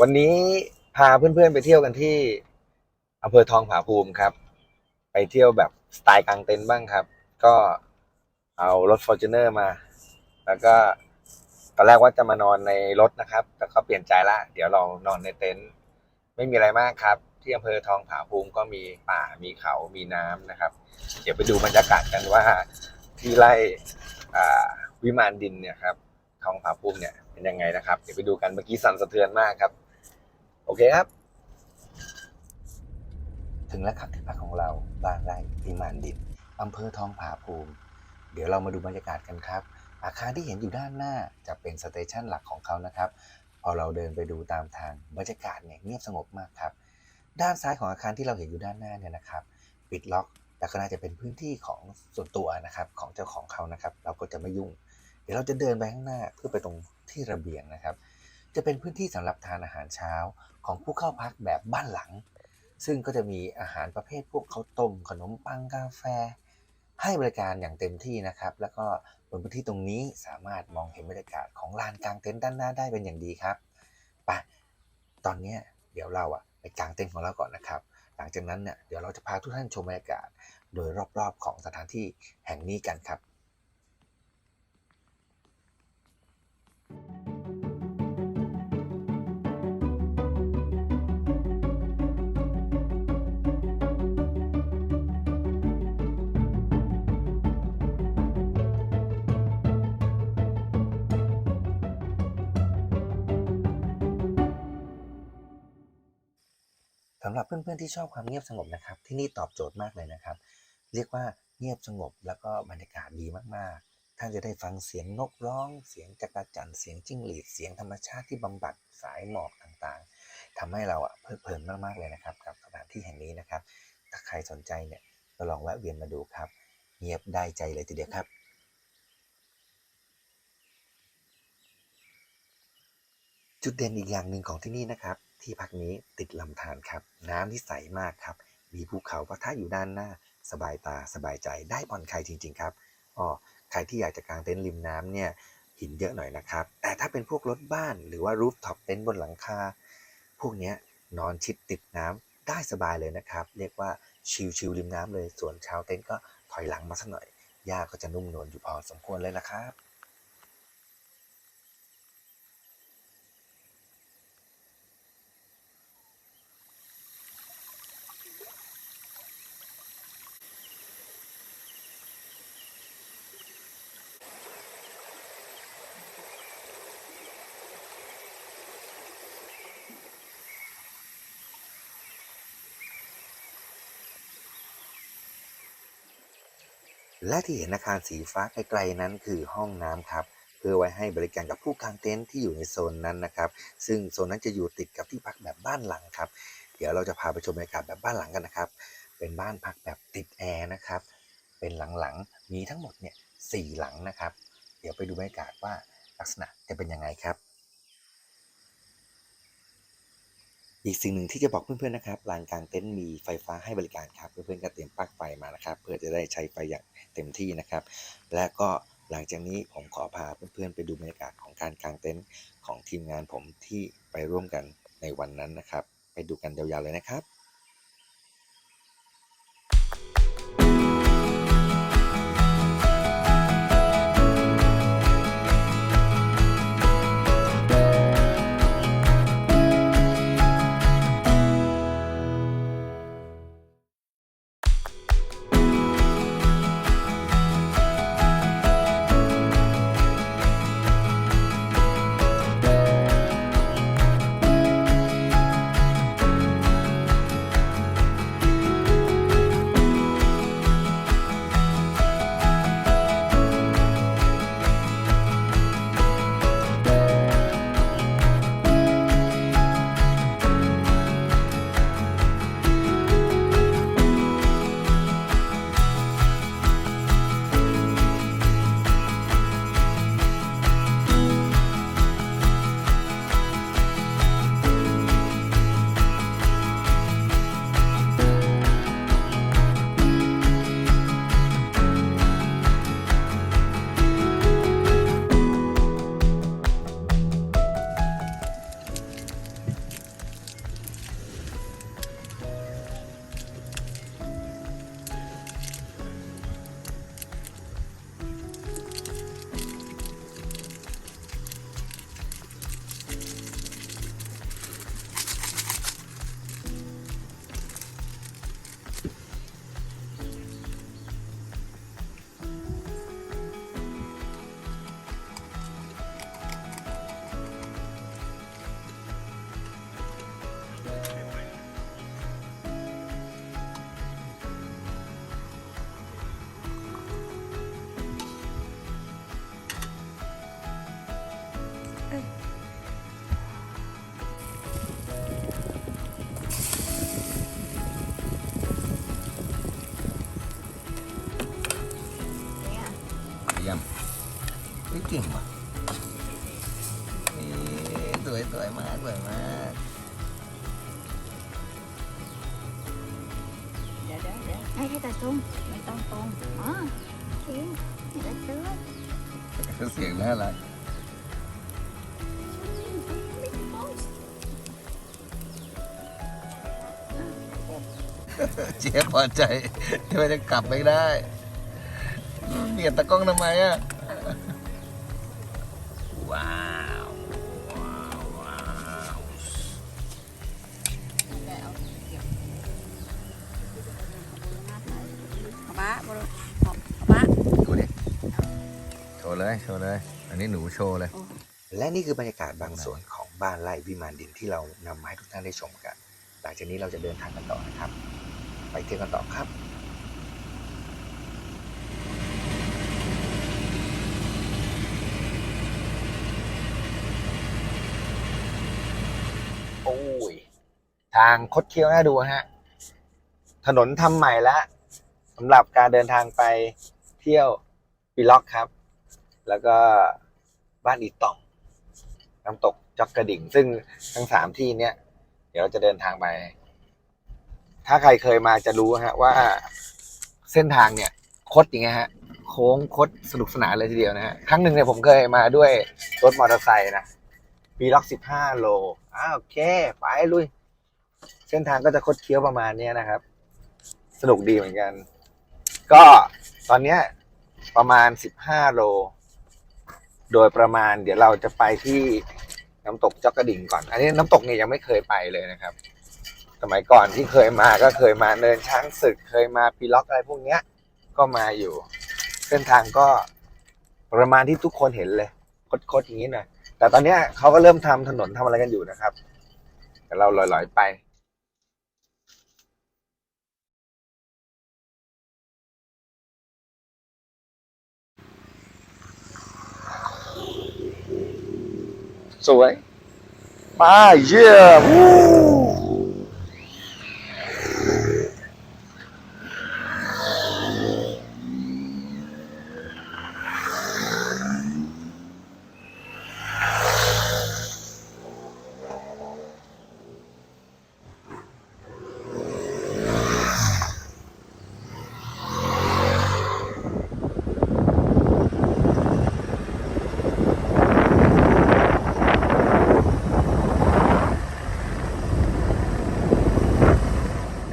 วันนี้พาเพื่อนๆไปเที่ยวกันที่อำเภอทองผาภูมิครับ ไปเที่ยวแบบสไตล์กลางเต็นท์บ้างครับ ก็เอารถ f o r t u n e r มา แล้วก็ตอนแรกว่าจะมานอนในรถนะครับ แต่ก็เปลี่ยนใจละ เดี๋ยวเรานอนในเต็นท์ไม่มีอะไรมากครับ ที่อำเภอทองผาภูมิก็มีป่ามีเขามีน้ำนะครับ เดี๋ยวไปดูบรรยากาศกันว่าที่ไร่อ่าวิมานดินเนี่ยครับทองผาภูมิเนี่ยเป็นยังไงนะครับ เดี๋ยวไปดูกันเมื่อกี้สั่นสะเทือนมากครับ โอเคครับ ถึงแล้วครับที่พักของเราบ้านไร่วิมานดินอำเภอทองผาภูมิ เดี๋ยวเรามาดูบรรยากาศกันครับ อาคารที่เห็นอยู่ด้านหน้าจะเป็นสเตชันหลักของเขานะครับ พอเราเดินไปดูตามทางบรรยากาศเนี่ยเงียบสงบมากครับ ด้านซ้ายของอาคารที่เราเห็นอยู่ด้านหน้าเนี่ยนะครับ ปิดล็อกแต่ก็น่าจะเป็นพื้นที่ของส่วนตัวนะครับของเจ้าของเขานะครับ เราก็จะไม่ยุ่ง เดี๋ยวเราจะเดินไปข้างหน้าเพื่อไปตรงที่ระเบียงนะครับ จะเป็นพื้นที่สำหรับทานอาหารเช้า ของผู้เข้าพักแบบบ้านหลัง ซึ่งก็จะมีอาหารประเภทพวกข้าวต้มขนมปังกาแฟ ให้บริการอย่างเต็มที่นะครับ แล้วก็บนพื้นที่ตรงนี้สามารถมองเห็นบรรยากาศของลานกลางเต็นท์ด้านหน้าได้เป็นอย่างดีครับไปตอนนี้เดี๋ยวเราอะไปกางเต็นท์ของเราก่อนนะครับ หลังจากนั้นเนี่ยเดี๋ยวเราจะพาทุกท่านชมบรรยากาศ โดยรอบๆของสถานที่แห่งนี้กันครับ สำหรับเพื่อนๆที่ชอบความเงียบสงบนะครับ ที่นี่ตอบโจทย์มากเลยนะครับ เรียกว่าเงียบสงบแล้วก็บรรยากาศดีมากๆ ท่านจะได้ฟังเสียงนกร้อง เสียงจักรจั่นเสียงจิ้งหรีด เสียงธรรมชาติที่บำบัดสายหมอกต่างๆทำให้เราอะเพลิดเพลินมากๆเลยนะครับกับสถานที่แห่งนี้นะครับ ถ้าใครสนใจเนี่ยก็ลองแวะเวียนมาดูครับ เงียบได้ใจเลยทีเดียวครับจุดเด่นอีกอย่างหนึ่งของที่นี่นะครับ ที่พักนี้ติดลำธารครับ น้ำที่ใสมากครับ มีภูเขาปะทะอยู่ด้านหน้า สบายตาสบายใจได้ผ่อนคลายจริง ๆ ครับอ๋อใครที่อยากจะกางเต็นท์ริมน้ำเนี่ยหินเยอะหน่อยนะครับ แต่ถ้าเป็นพวกรถบ้านหรือว่ารูฟท็อปเต็นท์บนหลังคา พวกเนี้ยนอนชิดติดน้ำได้สบายเลยนะครับ เรียกว่าชิลๆริมน้ำเลย ส่วนชาวเต็นท์ก็ถอยหลังมาสักหน่อยหญ้าก็จะนุ่มนวลอยู่พอสมควรเลยละครับ และที่เห็นอาคารสีฟ้าไกลๆนั้นคือห้องน้ำครับเพื่อไว้ให้บริการกับผู้กางเต็นท์ที่อยู่ในโซนนั้นนะครับ ซึ่งโซนนั้นจะอยู่ติดกับที่พักแบบบ้านหลังครับ เดี๋ยวเราจะพาไปชมบรรยากาศแบบบ้านหลังกันนะครับ เป็นบ้านพักแบบติดแอร์นะครับ เป็นหลังๆ มีทั้งหมดเนี่ยสี่หลังนะครับ เดี๋ยวไปดูบรรยากาศว่าลักษณะจะเป็นยังไงครับ อีกสิ่งหนึ่งที่จะบอกเพื่อนๆนะครับลานกลางเต็นท์มีไฟฟ้าให้บริการครับเพื่อนๆก็เตรียมปลั๊กไฟมานะครับเพื่อจะได้ใช้ไฟอย่างเต็มที่นะครับ และก็หลังจากนี้ผมขอพาเพื่อนๆไปดูบรรยากาศของการกางเต็นท์ของทีมงานผมที่ไปร่วมกันในวันนั้นนะครับ ไปดูกันยาวๆเลยนะครับ อเสียงน่ารักเจี๊ยบพอใจที่ว่าจะกลับไม่ได้เบียดตะกล้องทำไมอะ ว้าว ว้าวว้าวแกเอาเก็บเอาบ้ เลยโชว์เลย อันนี้หนูโชว์เลย และนี่คือบรรยากาศบางส่วนของบ้านไร่วิมานดินที่เรานำมาให้ทุกท่านได้ชมกัน หลังจากนี้เราจะเดินทางกันต่อนะครับ ไปเที่ยวกันต่อครับโอ้ย ทางคดเคี้ยวน่าดูฮะ ถนนทำใหม่แล้วสำหรับการเดินทางไปเที่ยวปีล็อกครับ แล้วก็บ้านอีต่องน้ำตกจอกกระดิ่ง ซึ่งทั้งสามที่เนี้ยเดี๋ยวเราจะเดินทางไป ถ้าใครเคยมาจะรู้ฮะว่าเส้นทางเนี่ยคดอย่างเงี้ยฮะ โค้งคดสนุกสนานเลยทีเดียวนะฮะครั้งหนึ่งเนี่ยผมเคยมาด้วยรถมอเตอร์ไซค์นะปีล็อกสิบห้าโลอ้าวโอเค ไปลุย เส้นทางก็จะคดเคี้ยวประมาณเนี้ยนะครับ สนุกดีเหมือนกัน ก็ตอนเนี้ยประมาณสิบห้าโล โดยประมาณเดี๋ยวเราจะไปที่น้ำตกจอกกระดิ่งก่อน อันนี้น้ำตกเนี่ยยังไม่เคยไปเลยนะครับ สมัยก่อนที่เคยมาก็เคยมาเนินช้างศึกเคยมาปีล็อกอะไรพวกเนี้ย ก็มาอยู่ เส้นทางก็ประมาณที่ทุกคนเห็นเลยคดๆอย่างนี้หน่อยแต่ตอนเนี้ยเขาก็เริ่มทำถนนทำอะไรกันอยู่นะครับ แต่เราลอยๆไป สวย มาเยี่ยมวู้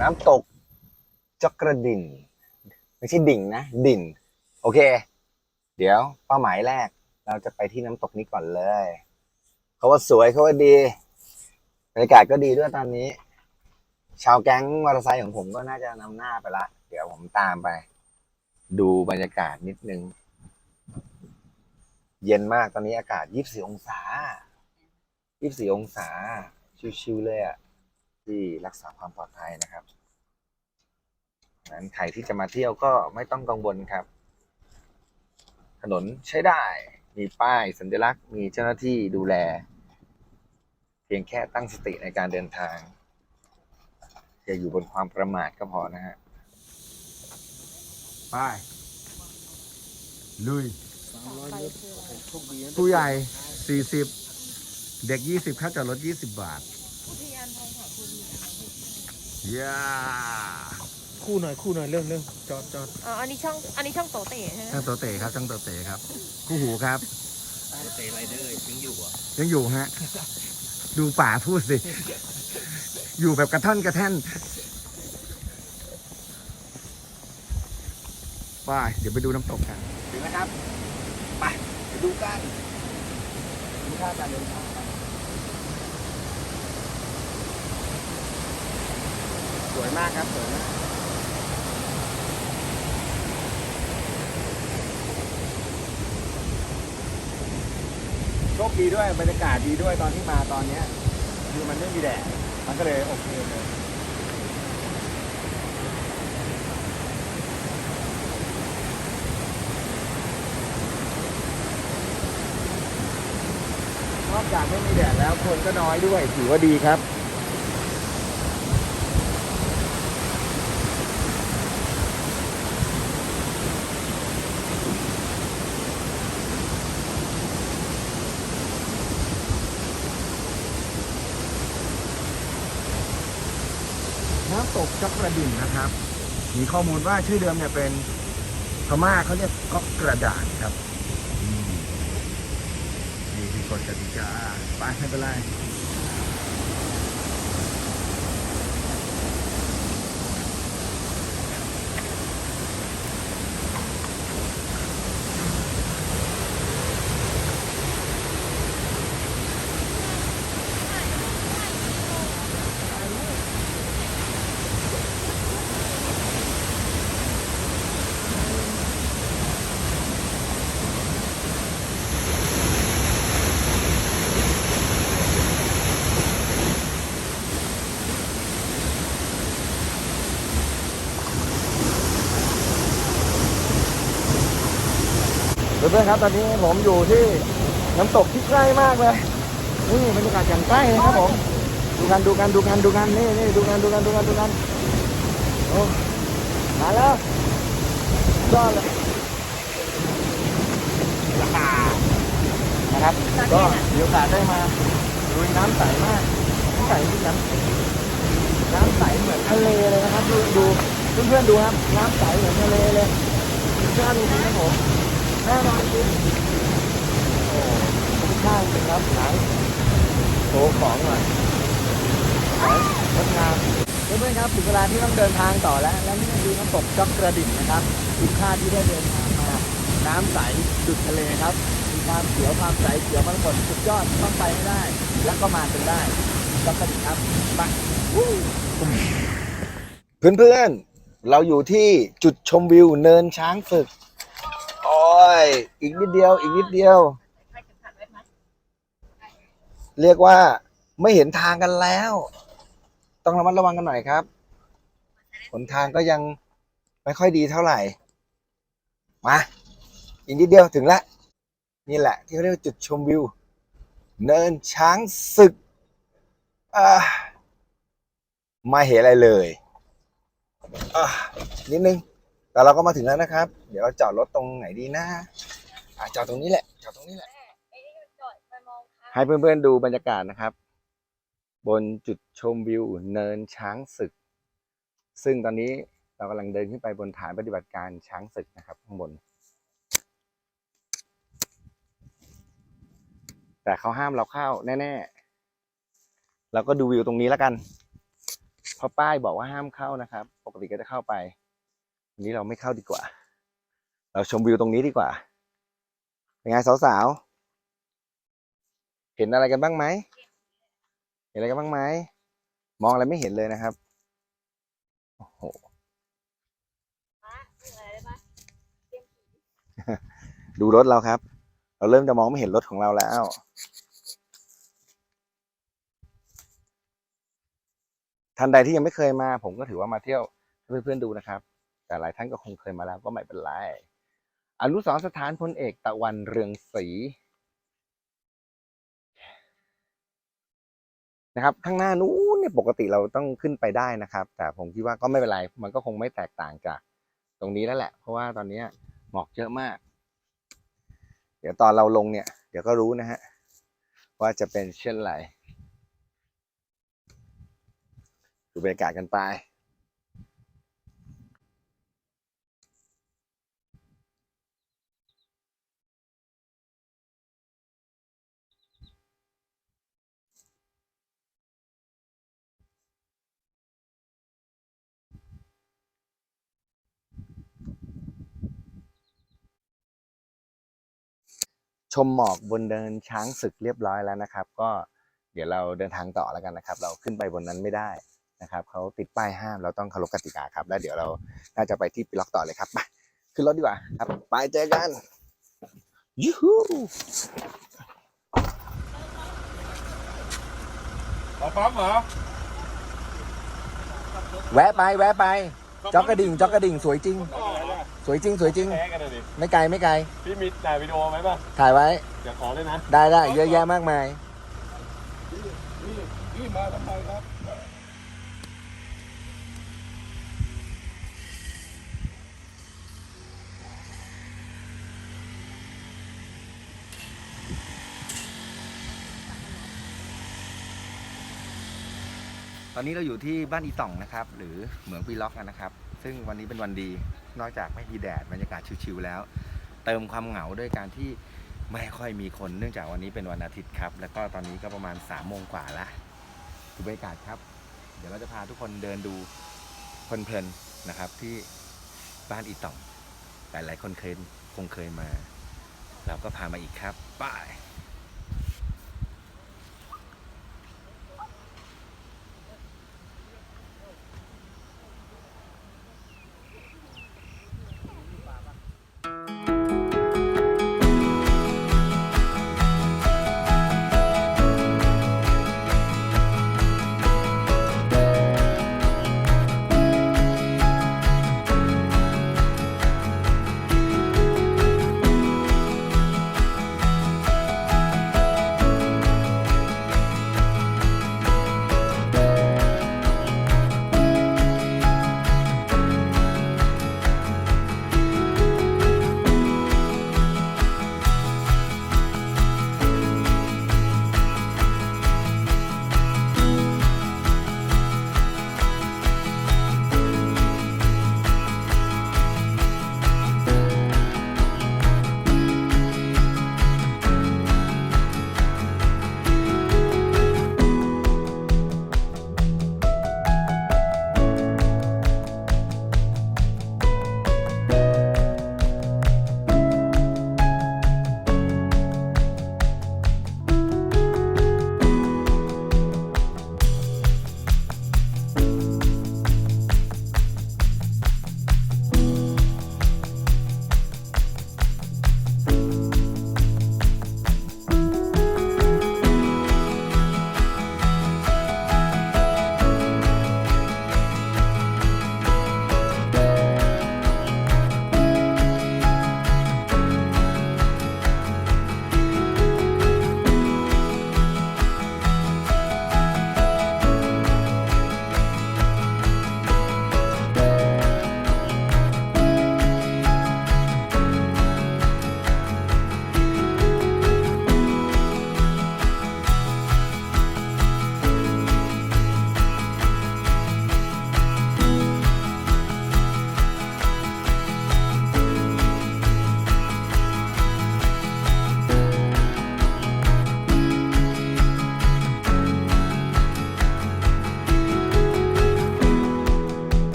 น้ำตก จอกกระดิ่นไม่ใช่ดิ่งนะ ดิ่นโอเค เดี๋ยวเป้าหมายแรก เราจะไปที่น้ำตกนี้ก่อนเลย เขาว่าสวยเขาว่าดีบรรยากาศก็ดีด้วยตอนนี้ ชาวแก๊งมอเตอร์ไซค์ของผมก็น่าจะนำหน้าไปละ เดี๋ยวผมตามไป ดูบรรยากาศนิดนึง เย็นมากตอนนี้อากาศ24องศา24องศา ชิวๆเลยอะ ที่รักษาความปลอดภัยนะครับ นั้นใครที่จะมาเที่ยวก็ไม่ต้องกังวลครับ ถนนใช้ได้ มีป้ายสัญลักษณ์ มีเจ้าหน้าที่ดูแล เพียงแค่ตั้งสติในการเดินทาง อย่าอยู่บนความประมาทก็พอนะฮะไปลุยผู้ใหญ่ 40 เด็ก 20ค่าจอดรถ 20 บาทย่า คู่หน่อยคู่หน่อยเรื่องเรื่องจอดจอดอ๋ออันนี้ช่องอันนี้ช่องโตเต๋ใช่ไหมช่างโตเต๋ครับช่างโตเต๋ครับ คู่หูครับ เตะไรเดอร์ยังอยู่อะยังอยู่ฮะ ดูป่าพูดสิ อยู่แบบกระท่อนกระแท่นไปเดี๋ยวไปดูน้ำตกกัน ถึงแล้วครับ ไปไปดูกันดูท่าการเดินทางกันสวยมากครับ สวยมาก ชคดีด้วยบรรยากาศดีด้วยตอนที่มาตอนเนี้ยคือมันไม่มีแดดมันก็เลยโอเคเลยนอกจากไม่มีแดดแล้วคนก็น้อยด้วยถือว่าดีครับ ตกจอกกระดิ่งนะครับ มีข้อมูลว่าชื่อเดิมเนี่ยเป็นพม่าเขาเรียกก๊อกกระดาษครับนี่คือกฎกติกาไปไม่เป็นไร เพื่อนครับ ตอนนี้ผมอยู่ที่น้ำตกที่ใกล้มากเลย นี่บรรยากาศอย่างใกล้เลยครับผม ดูกันดูกันดูกันดูกันนี่นี่ดูกันดูกันดูกันดูกันโอ้มาแล้วยอดเลยนะครับ ก็มีโอกาสได้มาลุยน้ำใสมากน้ำใสที่น้ำน้ำใสเหมือนทะเลเลยนะครับ ดูดูเพื่อนๆดูครับ น้ำใสเหมือนทะเลเลยยอดจริงๆครับผม แน่นอนจริงโอ้คุ้มค่าจริงครับหลังโชว์ของหน่อยสวยงดงามเพื่อนๆครับถึงเวลาที่ต้องเดินทางต่อแล้ว และนี่คือน้ำตกจอกกระดิ่งนะครับคุ้มค่าที่ได้เดินทางมา น้ำใสดุดทะเลครับ มีความเขียวความใสเขียวมันหมดสุดยอดต้องไปให้ได้ แล้วก็มาจนได้จอกกระดิ่งครับไปเพื่อนๆ เราอยู่ที่จุดชมวิวเนินช้างศึก ย อีกนิดเดียว อีกนิดเดียว เรียกว่าไม่เห็นทางกันแล้ว ต้องระมัดระวังกันหน่อยครับหนทางก็ยังไม่ค่อยดีเท่าไหร่ มา อีกนิดเดียวถึงแล้วนี่แหละ ที่เขาเรียกว่าจุดชมวิว เนินช้างศึกไม่เห็นอะไรเลยนิดนึง แต่เราก็มาถึงแล้วนะครับ เดี๋ยวเราจอดรถตรงไหนดีนะอะจอดตรงนี้แหละ จอดตรงนี้แหละ ให้เพื่อนๆดูบรรยากาศนะครับ บนจุดชมวิวเนินช้างศึก ซึ่งตอนนี้เรากำลังเดินขึ้นไปบนฐานปฏิบัติการช้างศึกนะครับ ข้างบน แต่เขาห้ามเราเข้าแน่ๆ เราก็ดูวิวตรงนี้แล้วกัน เพราะป้ายบอกว่าห้ามเข้านะครับ ปกติก็จะเข้าไปวั นี้เราไม่เข้าดีกว่า เราชมวิวตรงนี้ดีกว่าเป็นไงสาวๆ เห็นอะไรกันบ้างไหม เห็นอะไรกันบ้างไหม มองอะไรไม่เห็นเลยนะครับ โอ้โหดูรถเราครับ เราเริ่มจะมองไม่เห็นรถของเราแล้วท่านใดที่ยังไม่เคยมา ผมก็ถือว่ามาเที่ยวให้เพื่อนๆดูนะครับ แต่หลายท่านก็คงเคยมาแล้วก็ไม่เป็นไร อนุสรสถานพลเอกตะวันเรืองศรีนะครับ ข้างหน้านู้นเนี่ยปกติเราต้องขึ้นไปได้นะครับ แต่ผมคิดว่าก็ไม่เป็นไร มันก็คงไม่แตกต่างจากตรงนี้แล้วแหละ เพราะว่าตอนนี้หมอกเยอะมาก เดี๋ยวตอนเราลงเนี่ย เดี๋ยวก็รู้นะฮะ ว่าจะเป็นเช่นไรดูบรรยากาศกันไป ชมหมอกบนเดินช้างศึกเรียบร้อยแล้วนะครับ ก็เดี๋ยวเราเดินทางต่อแล้วกันนะครับ เราขึ้นไปบนนั้นไม่ได้นะครับเขาติดป้ายห้ามเราต้องเคารพกติกาครับ แล้วเดี๋ยวเราน่าจะไปที่ปิล็อกต่อเลยครับไปขึ้นรถดีกว่าครับ ไปเจอกันยูฮูขอปั๊มเหรอแวะไปแวะไปจ็อกกระดิ่งจ็อกกระดิ่งสวยจริง สวยจริง สวยจริง แพ้กันเลยดิไม่ไกลไม่ไกล พี่มีถ่ายวิดีโอไหมป่ะถ่ายไว้เจะขอเลยนะ ได้ได้เยอะแยะมากมายนี่มาทำไมครับ ตอนนี้เราอยู่ที่บ้านอีต่องนะครับ หรือเหมืองปีล็อกกันนะครับ ซึ่งวันนี้เป็นวันดี นอกจากไม่มีแดดบรรยากาศชิวๆแล้ว เติมความเหงาด้วยการที่ไม่ค่อยมีคนเนื่องจากวันนี้เป็นวันอาทิตย์ครับ แล้วก็ตอนนี้ก็ประมาณ3ามโมงกว่าละดูบรรยากาศครับ เดี๋ยวเราจะพาทุกคนเดินดูเพลินๆนะครับที่บ้านอีต่องหลายๆคนเคยคงเคยมา เราก็พามาอีกครับไป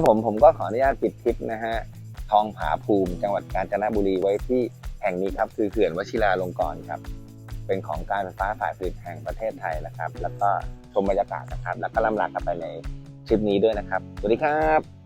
ครับผมผมก็ขออนุญาตปิดคลิปนะฮะทองผาภูมิ จังหวัดกาญจนบุรีไว้ที่แห่งนี้ครับ คือเขื่อนวชิราลงกรณ์ครับ เป็นของการไฟฟ้าฝ่ายผลิตแห่งประเทศไทยนะครับ แล้วก็ชมบรรยากาศนะครับ แล้วก็ล่ำลากันไปในคลิปนี้ด้วยนะครับ สวัสดีครับ